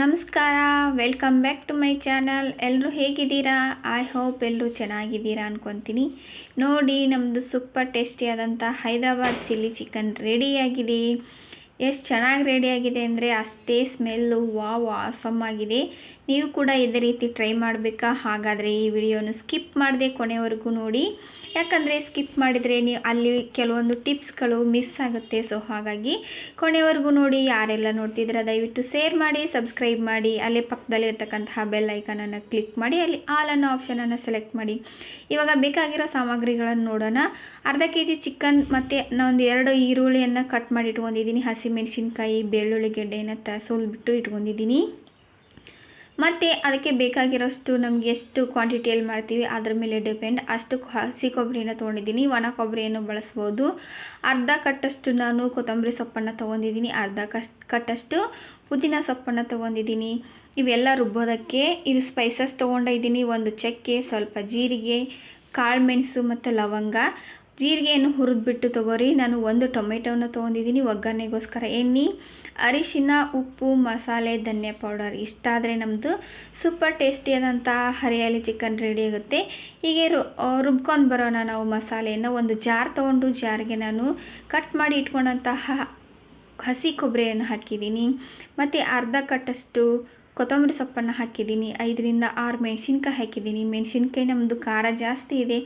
ನಮಸ್ಕಾರ welcome back to my channel ಎಲ್ಲರೂ ಹೇಗಿದ್ದೀರಾ? ಐ ಹೋಪ್ ಎಲ್ಲರೂ ಚೆನ್ನಾಗಿದ್ದೀರಾ ಅನ್ಕೊತೀನಿ. ನೋಡಿ ನಮ್ಮದು ಸೂಪರ್ ಟೇಸ್ಟಿಯಾದಂಥ ಹೈದ್ರಾಬಾದ್ ಚಿಲ್ಲಿ ಚಿಕನ್ ರೆಡಿಯಾಗಿದೆ ಎಷ್ಟು ಚೆನ್ನಾಗಿ ರೆಡಿಯಾಗಿದೆ ಅಂದರೆ ಅಷ್ಟೇ ಸ್ಮೆಲ್ಲು ವಾವ್ ಆಗಿದೆ. ನೀವು ಕೂಡ ಇದೇ ರೀತಿ ಟ್ರೈ ಮಾಡಬೇಕಾ? ಹಾಗಾದರೆ ಈ ವಿಡಿಯೋನು ಸ್ಕಿಪ್ ಮಾಡದೆ ಕೊನೆವರೆಗೂ ನೋಡಿ. ಯಾಕಂದರೆ ಸ್ಕಿಪ್ ಮಾಡಿದರೆ ನೀವು ಅಲ್ಲಿ ಕೆಲವೊಂದು ಟಿಪ್ಸ್ಗಳು ಮಿಸ್ ಆಗುತ್ತೆ. ಸೊ ಹಾಗಾಗಿ ಕೊನೆವರೆಗೂ ನೋಡಿ. ಯಾರೆಲ್ಲ ನೋಡ್ತಿದ್ದೀರಾ, ದಯವಿಟ್ಟು ಶೇರ್ ಮಾಡಿ ಸಬ್ಸ್ಕ್ರೈಬ್ ಮಾಡಿ. ಅಲ್ಲೇ ಪಕ್ಕದಲ್ಲಿ ಇರ್ತಕ್ಕಂತಹ ಬೆಲ್ ಐಕನನ್ನು ಕ್ಲಿಕ್ ಮಾಡಿ. ಅಲ್ಲಿ ಆಲ್ ಅನ್ನೋ ಆಪ್ಷನನ್ನು ಸೆಲೆಕ್ಟ್ ಮಾಡಿ. ಇವಾಗ ಬೇಕಾಗಿರೋ ಸಾಮಗ್ರಿಗಳನ್ನು ನೋಡೋಣ. ಅರ್ಧ ಕೆ ಜಿ ಚಿಕನ್ ಮತ್ತು ನಾನೊಂದು ಎರಡು ಈರುಳ್ಳಿಯನ್ನು ಕಟ್ ಮಾಡಿ ಇಟ್ಕೊಂಡಿದ್ದೀನಿ ಹಸಿಮೆಣಸಿನ್ಕಾಯಿ ಬೆಳ್ಳುಳ್ಳಿ ಗೆಡ್ಡೆಯನ್ನು ತ ಸೋಲ್ಬಿಟ್ಟು ಇಟ್ಕೊಂಡಿದ್ದೀನಿ. ಮತ್ತು ಅದಕ್ಕೆ ಬೇಕಾಗಿರೋಷ್ಟು ನಮಗೆ ಎಷ್ಟು ಕ್ವಾಂಟಿಟಿಯಲ್ಲಿ ಮಾಡ್ತೀವಿ, ಅದ್ರ ಮೇಲೆ ಡಿಪೆಂಡ್ ಅಷ್ಟು ಹಸಿ ಕೊಬ್ಬರಿನ ತೊಗೊಂಡಿದ್ದೀನಿ, ಒಣ ಕೊಬ್ಬರಿಯನ್ನು ಬಳಸ್ಬೋದು. ಅರ್ಧ ಕಟ್ಟಷ್ಟು ನಾನು ಕೊತ್ತಂಬರಿ ಸೊಪ್ಪನ್ನು ತೊಗೊಂಡಿದ್ದೀನಿ, ಅರ್ಧ ಕಷ್ಟು ಕಟ್ಟಷ್ಟು ಪುದೀನ ಸೊಪ್ಪನ್ನು ತೊಗೊಂಡಿದ್ದೀನಿ. ಇವೆಲ್ಲ ರುಬ್ಬೋದಕ್ಕೆ ಇದು ಸ್ಪೈಸಸ್ ತೊಗೊಂಡಿದ್ದೀನಿ. ಒಂದು ಚಕ್ಕೆ, ಸ್ವಲ್ಪ ಜೀರಿಗೆ, ಕಾಳು ಮೆಣಸು ಮತ್ತು ಲವಂಗ. ಜೀರಿಗೆಯನ್ನು ಹುರಿದ್ಬಿಟ್ಟು ತಗೋರಿ. ನಾನು ಒಂದು ಟೊಮೆಟೊನ ತೊಗೊಂಡಿದ್ದೀನಿ. ಒಗ್ಗರಣೆಗೋಸ್ಕರ ಎಣ್ಣೆ, ಅರಿಶಿನ, ಉಪ್ಪು, ಮಸಾಲೆ, ಧನಿಯಾ ಪೌಡರ್ ಇಷ್ಟಾದರೆ ನಮ್ಮದು ಸೂಪರ್ ಟೇಸ್ಟಿಯಾದಂಥ ಹರಿಯಾಲಿ ಚಿಕನ್ ರೆಡಿ ಆಗುತ್ತೆ. ಹೀಗೆ ರು ರುಬ್ಕೊಂಡು ಬರೋಣ ನಾವು ಮಸಾಲೆಯನ್ನು. ಒಂದು ಜಾರ್ ತೊಗೊಂಡು ಜಾರ್ಗೆ ನಾನು ಕಟ್ ಮಾಡಿ ಇಟ್ಕೊಂಡಂತಹ ಹಸಿ ಕೊಬ್ಬರಿಯನ್ನು ಹಾಕಿದ್ದೀನಿ. ಮತ್ತು ಅರ್ಧ ಕಟ್ಟಷ್ಟು ಕೊತ್ತಂಬರಿ ಸೊಪ್ಪನ್ನು ಹಾಕಿದ್ದೀನಿ. ಐದರಿಂದ ಆರು ಮೆಣಸಿನ್ಕಾಯಿ ಹಾಕಿದ್ದೀನಿ. ಮೆಣಸಿನ್ಕಾಯಿ ನಮ್ಮದು ಖಾರ ಜಾಸ್ತಿ ಇದೆ.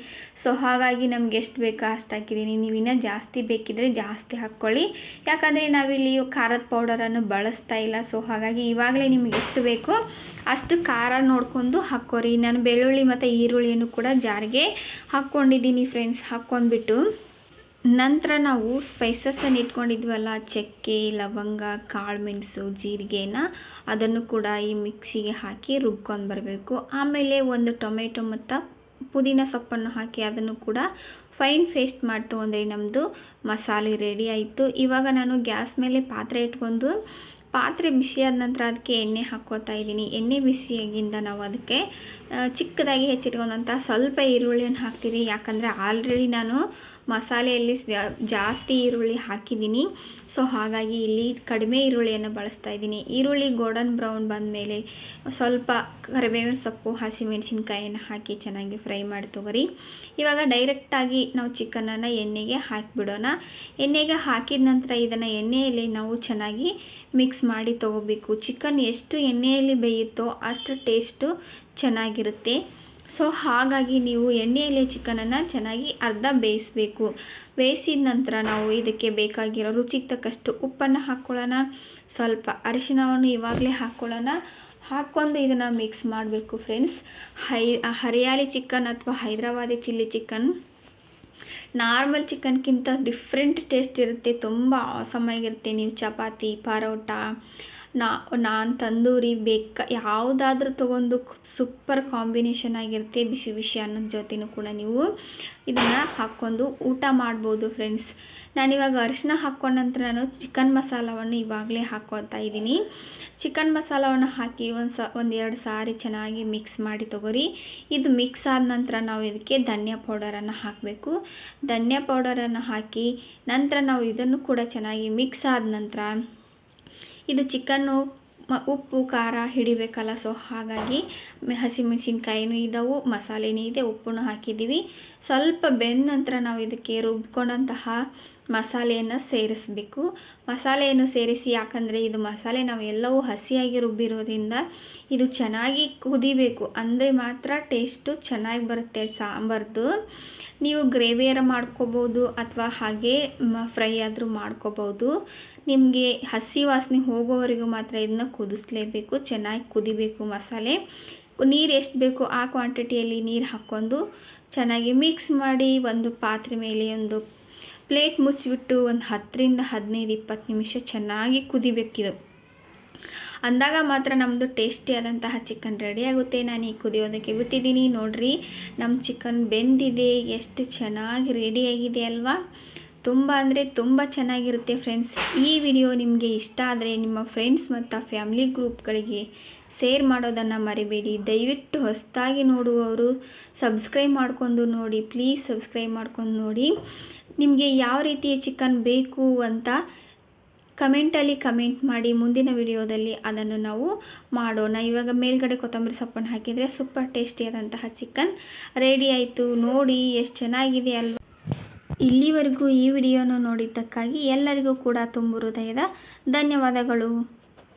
ಸೊ ಹಾಗಾಗಿ ನಮ್ಗೆ ಎಷ್ಟು ಬೇಕೋ ಅಷ್ಟು ಹಾಕಿದ್ದೀನಿ. ನೀವು ಇನ್ನೂ ಜಾಸ್ತಿ ಬೇಕಿದ್ದರೆ ಜಾಸ್ತಿ ಹಾಕ್ಕೊಳ್ಳಿ. ಯಾಕಂದರೆ ನಾವಿಲ್ಲಿ ಖಾರದ ಪೌಡರನ್ನು ಬಳಸ್ತಾ ಇಲ್ಲ. ಸೊ ಹಾಗಾಗಿ ಇವಾಗಲೇ ನಿಮ್ಗೆ ಎಷ್ಟು ಬೇಕೋ ಅಷ್ಟು ಖಾರ ನೋಡ್ಕೊಂಡು ಹಾಕ್ಕೋರಿ. ನಾನು ಬೆಳ್ಳುಳ್ಳಿ ಮತ್ತು ಈರುಳ್ಳಿಯನ್ನು ಕೂಡ ಜಾರಿಗೆ ಹಾಕ್ಕೊಂಡಿದ್ದೀನಿ ಫ್ರೆಂಡ್ಸ್ ಹಾಕ್ಕೊಂಡ್ಬಿಟ್ಟು. ನಂತರ ನಾವು ಸ್ಪೈಸಸ್ಸನ್ನು ಇಟ್ಕೊಂಡಿದ್ವಲ್ಲ, ಚಕ್ಕೆ, ಲವಂಗ, ಕಾಳು ಮೆಣಸು, ಜೀರಿಗೆನ ಅದನ್ನು ಕೂಡ ಈ ಮಿಕ್ಸಿಗೆ ಹಾಕಿ ರುಬ್ಕೊಂಡು ಬರಬೇಕು. ಆಮೇಲೆ ಒಂದು ಟೊಮೆಟೊ ಮತ್ತು ಪುದೀನ ಸೊಪ್ಪನ್ನು ಹಾಕಿ ಅದನ್ನು ಕೂಡ ಫೈನ್ ಫೇಸ್ಟ್ ಮಾಡಿ ತೊಗೊಂಡ್ರೆ ನಮ್ಮದು ಮಸಾಲೆ ರೆಡಿ ಆಯಿತು. ಇವಾಗ ನಾನು ಗ್ಯಾಸ್ ಮೇಲೆ ಪಾತ್ರೆ ಇಟ್ಕೊಂಡು ಪಾತ್ರೆ ಬಿಸಿಯಾದ ನಂತರ ಅದಕ್ಕೆ ಎಣ್ಣೆ ಹಾಕ್ಕೊಳ್ತಾ ಇದ್ದೀನಿ. ಎಣ್ಣೆ ಬಿಸಿಯಾಗಿಂದ ನಾವು ಅದಕ್ಕೆ ಚಿಕ್ಕದಾಗಿ ಹೆಚ್ಚಿಟ್ಕೊಂಡಂಥ ಸ್ವಲ್ಪ ಈರುಳ್ಳಿಯನ್ನು ಹಾಕ್ತೀನಿ. ಯಾಕಂದರೆ ಆಲ್ರೆಡಿ ನಾನು ಮಸಾಲೆಯಲ್ಲಿ ಜಾಸ್ತಿ ಈರುಳ್ಳಿ ಹಾಕಿದ್ದೀನಿ. ಸೊ ಹಾಗಾಗಿ ಇಲ್ಲಿ ಕಡಿಮೆ ಈರುಳ್ಳಿಯನ್ನು ಬಳಸ್ತಾ ಇದ್ದೀನಿ. ಈರುಳ್ಳಿ ಗೋಲ್ಡನ್ ಬ್ರೌನ್ ಬಂದ ಮೇಲೆ ಸ್ವಲ್ಪ ಕರಿಬೇವಿನ ಸೊಪ್ಪು, ಹಸಿಮೆಣಸಿನ್ಕಾಯಿಯನ್ನು ಹಾಕಿ ಚೆನ್ನಾಗಿ ಫ್ರೈ ಮಾಡಿ ತೊಗೊರಿ ಇವಾಗ ಡೈರೆಕ್ಟಾಗಿ ನಾವು ಚಿಕನನ್ನು ಎಣ್ಣೆಗೆ ಹಾಕಿಬಿಡೋಣ. ಎಣ್ಣೆಗೆ ಹಾಕಿದ ನಂತರ ಇದನ್ನು ಎಣ್ಣೆಯಲ್ಲಿ ನಾವು ಚೆನ್ನಾಗಿ ಮಿಕ್ಸ್ ಮಾಡಿ ತೊಗೋಬೇಕು ಚಿಕನ್ ಎಷ್ಟು ಎಣ್ಣೆಯಲ್ಲಿ ಬೇಯುತ್ತೋ ಅಷ್ಟು ಟೇಸ್ಟು ಚೆನ್ನಾಗಿರುತ್ತೆ. ಸೊ ಹಾಗಾಗಿ ನೀವು ಎಣ್ಣೆಯಲ್ಲಿ ಚಿಕನನ್ನು ಚೆನ್ನಾಗಿ ಅರ್ಧ ಬೇಯಿಸಬೇಕು. ಬೇಯಿಸಿದ ನಂತರ ನಾವು ಇದಕ್ಕೆ ಬೇಕಾಗಿರೋ ರುಚಿಗೆ ತಕ್ಕಷ್ಟು ಉಪ್ಪನ್ನು ಹಾಕ್ಕೊಳ್ಳೋಣ. ಸ್ವಲ್ಪ ಅರಿಶಿನವನ್ನು ಇವಾಗಲೇ ಹಾಕ್ಕೊಳ್ಳೋಣ. ಹಾಕ್ಕೊಂಡು ಇದನ್ನು ಮಿಕ್ಸ್ ಮಾಡಬೇಕು ಫ್ರೆಂಡ್ಸ್. ಹೈ, ಹರಿಯಾಳಿ ಚಿಕನ್ ಅಥವಾ ಹೈದರಾಬಾದಿ ಚಿಲ್ಲಿ ಚಿಕನ್. ನಾರ್ಮಲ್ ಚಿಕನ್ಗಿಂತ ಡಿಫ್ರೆಂಟ್ ಟೇಸ್ಟ್ ಇರುತ್ತೆ. ತುಂಬ ಆಸಮಾಗಿರುತ್ತೆ ನೀವು ಚಪಾತಿ, ಪರೋಟ ನಾ, ನಾನ್ ತಂದೂರಿ ಬೇಕ, ಯಾವುದಾದ್ರೂ ತೊಗೊಂಡು ಸೂಪರ್ ಕಾಂಬಿನೇಷನ್ ಆಗಿರುತ್ತೆ ಬಿಸಿ ಬಿಸಿ ಅನ್ನದ ಜೊತೆನೂ ಕೂಡ ನೀವು ಇದನ್ನು ಹಾಕ್ಕೊಂಡು ಊಟ ಮಾಡ್ಬೋದು ಫ್ರೆಂಡ್ಸ್ ನಾನು ಇವಾಗ ಅರಿಶಿನ ಹಾಕ್ಕೊಂಡ ನಂತರ ನಾನು ಚಿಕನ್ ಮಸಾಲವನ್ನು ಇವಾಗಲೇ ಹಾಕ್ಕೊಳ್ತಾ ಇದ್ದೀನಿ. ಚಿಕನ್ ಮಸಾಲವನ್ನು ಹಾಕಿ ಒಂದು ಸ, ಒಂದು ಎರಡು ಸಾರಿ ಚೆನ್ನಾಗಿ ಮಿಕ್ಸ್ ಮಾಡಿ ತೊಗೊರಿ. ಇದು ಮಿಕ್ಸ್ ಆದ ನಂತರ ನಾವು ಇದಕ್ಕೆ ಧನಿಯಾ ಪೌಡರನ್ನು ಹಾಕಬೇಕು. ಧನಿಯಾ ಪೌಡರನ್ನು ಹಾಕಿ ನಂತರ ನಾವು ಇದನ್ನು ಕೂಡ ಚೆನ್ನಾಗಿ ಮಿಕ್ಸ್ ಆದ ನಂತರ ಇದು ಚಿಕನ್ನು ಉಪ್ಪು, ಖಾರ, ಹಿಡಿಬೇಕಲ್ಲ. ಸೊ ಹಾಗಾಗಿ ಹಸಿಮೆಣಸಿನ್ಕಾಯಿನೂ ಇದ್ದಾವೆ ಮಸಾಲೆನೂ ಇದೆ ಉಪ್ಪನ್ನು ಹಾಕಿದ್ದೀವಿ. ಸ್ವಲ್ಪ ಬೆಂದ ನಂತರ ನಾವು ಇದಕ್ಕೆ ರುಬ್ಕೊಂಡಂತಹ ಮಸಾಲೆಯನ್ನು ಸೇರಿಸಬೇಕು. ಮಸಾಲೆಯನ್ನು ಸೇರಿಸಿ ಯಾಕಂದರೆ ಇದು ಮಸಾಲೆ ನಾವು ಎಲ್ಲವೂ ಹಸಿಯಾಗಿ ರುಬ್ಬಿರೋದ್ರಿಂದ ಇದು ಚೆನ್ನಾಗಿ ಕುದಿಬೇಕು. ಅಂದರೆ ಮಾತ್ರ ಟೇಸ್ಟು ಚೆನ್ನಾಗಿ ಬರುತ್ತೆ ಸಾಂಬಾರ್ದು. ನೀವು ಗ್ರೇವಿಯರ ಮಾಡ್ಕೋಬೋದು ಅಥವಾ ಹಾಗೆ ಫ್ರೈ ಆದರೂ ಮಾಡ್ಕೋಬೋದು. ನಿಮಗೆ ಹಸಿ ವಾಸನೆ ಹೋಗೋವರೆಗೂ ಮಾತ್ರ ಇದನ್ನ ಕುದಿಸ್ಲೇಬೇಕು. ಚೆನ್ನಾಗಿ ಕುದಿಬೇಕು ಮಸಾಲೆ. ನೀರು ಎಷ್ಟು ಬೇಕು ಆ ಕ್ವಾಂಟಿಟಿಯಲ್ಲಿ ನೀರು ಹಾಕ್ಕೊಂಡು ಚೆನ್ನಾಗಿ ಮಿಕ್ಸ್ ಮಾಡಿ ಒಂದು ಪಾತ್ರೆ ಮೇಲೆ ಒಂದು ಪ್ಲೇಟ್ ಮುಚ್ಚಿಬಿಟ್ಟು ಒಂದು ಹತ್ತರಿಂದ ಹದಿನೈದು, ಇಪ್ಪತ್ತು ನಿಮಿಷ ಚೆನ್ನಾಗಿ ಕುದಿಬೇಕಿದು. ಅಂದಾಗ ಮಾತ್ರ ನಮ್ಮದು ಟೇಸ್ಟಿಯಾದಂತಹ ಚಿಕನ್ ರೆಡಿ ಆಗುತ್ತೆ. ನಾನು ಈ ಕುದಿಯೋದಕ್ಕೆ ಬಿಟ್ಟಿದ್ದೀನಿ. ನೋಡಿರಿ ನಮ್ಮ ಚಿಕನ್ ಬೆಂದಿದೆ. ಎಷ್ಟು ಚೆನ್ನಾಗಿ ರೆಡಿಯಾಗಿದೆ ಅಲ್ವಾ? ತುಂಬ ಅಂದರೆ ತುಂಬ ಚೆನ್ನಾಗಿರುತ್ತೆ ಫ್ರೆಂಡ್ಸ್ ಈ ವಿಡಿಯೋ ನಿಮಗೆ ಇಷ್ಟ ಆದರೆ ನಿಮ್ಮ ಫ್ರೆಂಡ್ಸ್ ಮತ್ತು ಫ್ಯಾಮಿಲಿ ಗ್ರೂಪ್ಗಳಿಗೆ ಶೇರ್ ಮಾಡೋದನ್ನು ಮರಿಬೇಡಿ. ದಯವಿಟ್ಟು ಹೊಸದಾಗಿ ನೋಡುವವರು ಸಬ್ಸ್ಕ್ರೈಬ್ ಮಾಡ್ಕೊಂಡು ನೋಡಿ. ಪ್ಲೀಸ್ ಸಬ್ಸ್ಕ್ರೈಬ್ ಮಾಡ್ಕೊಂಡು ನೋಡಿ. ನಿಮಗೆ ಯಾವ ರೀತಿಯ ಚಿಕನ್ ಬೇಕು ಅಂತ ಕಮೆಂಟಲ್ಲಿ ಕಮೆಂಟ್ ಮಾಡಿ ಮುಂದಿನ ವಿಡಿಯೋದಲ್ಲಿ ಅದನ್ನು ನಾವು ಮಾಡೋಣ. ಇವಾಗ ಮೇಲ್ಗಡೆ ಕೊತ್ತಂಬರಿ ಸೊಪ್ಪನ್ನು ಹಾಕಿದರೆ ಸೂಪರ್ ಟೇಸ್ಟಿಯಾದಂತಹ ಚಿಕನ್ ರೆಡಿ ಆಯಿತು. ನೋಡಿ ಎಷ್ಟು ಚೆನ್ನಾಗಿದೆ ಅಲ್ವಾ. ಇಲ್ಲಿವರೆಗೂ ಈ ವಿಡಿಯೋನ ನೋಡಿದ್ದಕ್ಕಾಗಿ ಎಲ್ಲರಿಗೂ ಕೂಡ ತುಂಬು ಹೃದಯದ ಧನ್ಯವಾದಗಳು.